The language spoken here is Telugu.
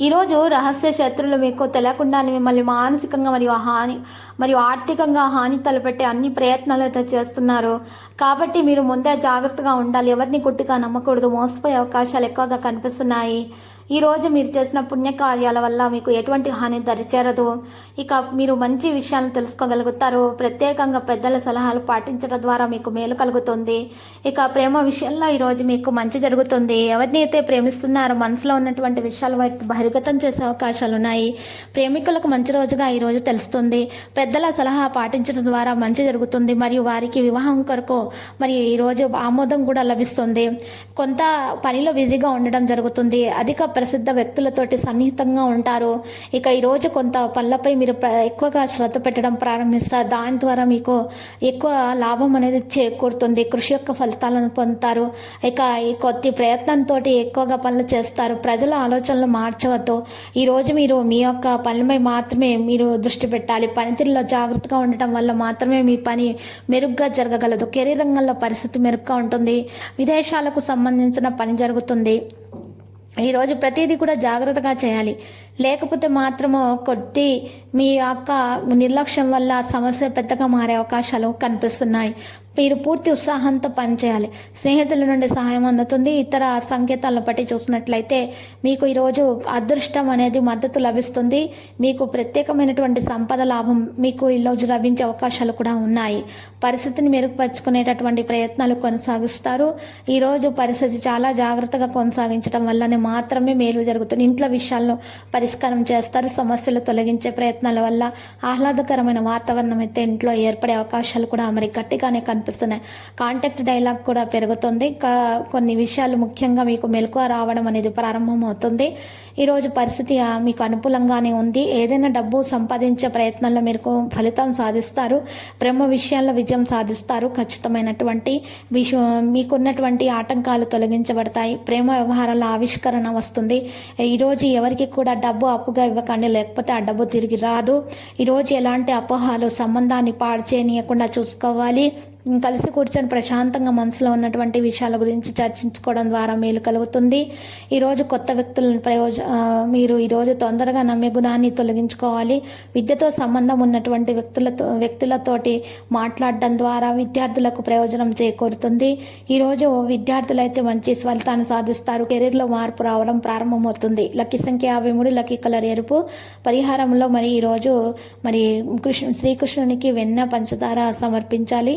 ఈరోజు రహస్య శత్రులు మీకు తెలియకుండానే మిమ్మల్ని మానసికంగా మరియు హాని మరియు ఆర్థికంగా హాని తలపెట్టే అన్ని ప్రయత్నాలు అయితే చేస్తున్నారు. కాబట్టి మీరు ముందే జాగ్రత్తగా ఉండాలి. ఎవరిని గుట్టిగా నమ్మకూడదు. మోసపోయే అవకాశాలు ఎక్కువగా కనిపిస్తున్నాయి. ఈరోజు మీరు చేసిన పుణ్యకార్యాల వల్ల మీకు ఎటువంటి హాని దరిచేరదు. ఇక మీరు మంచి విషయాలను తెలుసుకోగలుగుతారు. ప్రత్యేకంగా పెద్దల సలహాలు పాటించడం ద్వారా మీకు మేలు కలుగుతుంది. ఇక ప్రేమ విషయంలో ఈరోజు మీకు మంచి జరుగుతుంది. ఎవరిని అయితే ప్రేమిస్తున్నారో మనసులో ఉన్నటువంటి విషయాలు వైపు బహిర్గతం చేసే అవకాశాలు ఉన్నాయి. ప్రేమికులకు మంచి రోజుగా ఈ రోజు తెలుస్తుంది. పెద్దల సలహా పాటించడం ద్వారా మంచి జరుగుతుంది. మరియు వారికి వివాహం కొరకు మరి ఈరోజు ఆమోదం కూడా లభిస్తుంది. కొంత పనిలో బిజీగా ఉండడం జరుగుతుంది. అధిక ప్రసిద్ధ వ్యక్తులతోటి సన్నిహితంగా ఉంటారు. ఇక ఈరోజు కొంత పనులపై మీరు ఎక్కువగా శ్రద్ధ పెట్టడం ప్రారంభిస్తారు. దాని ద్వారా మీకు ఎక్కువ లాభం అనేది చేకూరుతుంది. కృషి యొక్క ఫలితాలను పొందుతారు. ఇక ఈ కొద్ది ప్రయత్నంతో ఎక్కువగా పనులు చేస్తారు. ప్రజల ఆలోచనలు మార్చవద్దు. ఈరోజు మీరు మీ యొక్క పనులపై మాత్రమే మీరు దృష్టి పెట్టాలి. పనితీరులో జాగ్రత్తగా ఉండటం వల్ల మాత్రమే మీ పని మెరుగ్గా జరగగలదు. కెరీర్ రంగంలో పరిస్థితి మెరుగ్గా ఉంటుంది. విదేశాలకు సంబంధించిన పని జరుగుతుంది. ఈరోజు ప్రతిదీ కూడా జాగ్రత్తగా చేయాలి. లేకపోతే మాత్రము కొద్ది మీ యొక్క నిర్లక్ష్యం వల్ల సమస్య పెద్దగా మారే అవకాశాలు కనిపిస్తున్నాయి. మీరు పూర్తి ఉత్సాహంతో పనిచేయాలి. స్నేహితుల నుండి సహాయం అందుతుంది. ఇతర సంకేతాలను బట్టి చూసినట్లయితే మీకు ఈరోజు అదృష్టం అనేది మద్దతు లభిస్తుంది. మీకు ప్రత్యేకమైనటువంటి సంపద లాభం మీకు ఈరోజు లభించే అవకాశాలు కూడా ఉన్నాయి. పరిస్థితిని మెరుగుపరుచుకునేటటువంటి ప్రయత్నాలు కొనసాగిస్తారు. ఈరోజు పరిస్థితి చాలా జాగ్రత్తగా కొనసాగించడం వల్లనే మాత్రమే మేలు జరుగుతుంది. ఇంట్లో విషయాలను పరిష్కారం చేస్తారు. సమస్యలు తొలగించే ప్రయత్నాల వల్ల ఆహ్లాదకరమైన వాతావరణం అయితే ఇంట్లో ఏర్పడే అవకాశాలు కూడా మరి గట్టిగానే కనిపిస్తున్నాయి. కాంటాక్ట్ డైలాగ్ కూడా పెరుగుతుంది. కొన్ని విషయాలు ముఖ్యంగా మీకు మెలకువ రావడం అనేది ప్రారంభం అవుతుంది ఈరోజు పరిస్థితి మీకు అనుకూలంగానే ఉంది. ఏదైనా డబ్బు సంపాదించే ప్రయత్నంలో మీరు ఫలితం సాధిస్తారు. ప్రేమ విషయాల్లో విజయం సాధిస్తారు. ఖచ్చితమైనటువంటి విషయం మీకున్నటువంటి ఆటంకాలు తొలగించబడతాయి. ప్రేమ వ్యవహారాల ఆవిష్కరణ వస్తుంది. ఈరోజు ఎవరికి కూడా డబ్బు అప్పుగా ఇవ్వకండి లేకపోతే ఆ డబ్బు తిరిగి రాదు. ఈరోజు ఎలాంటి అపోహాలు సంబంధాన్ని పాడు చేయనీయకుండా చూసుకోవాలి. కలిసి కూర్చొని ప్రశాంతంగా మనసులో ఉన్నటువంటి విషయాల గురించి చర్చించుకోవడం ద్వారా మేలు కలుగుతుంది. ఈరోజు కొత్త వ్యక్తులను ప్రయోజ మీరు ఈరోజు తొందరగా నమ్మే గుణాన్ని తొలగించుకోవాలి. విద్యతో సంబంధం ఉన్నటువంటి వ్యక్తులతో వ్యక్తులతోటి మాట్లాడడం ద్వారా విద్యార్థులకు ప్రయోజనం చేకూరుతుంది. ఈరోజు విద్యార్థులైతే మంచి ఫలితాన్ని సాధిస్తారు. కెరీర్లో మార్పు రావడం ప్రారంభమవుతుంది. లక్కీ సంఖ్య యాభై మూడు లక్కీ కలర్ ఎరుపు. పరిహారంలో మరి ఈరోజు మరి కృష్ణ శ్రీకృష్ణునికి వెన్న పంచదార సమర్పించాలి.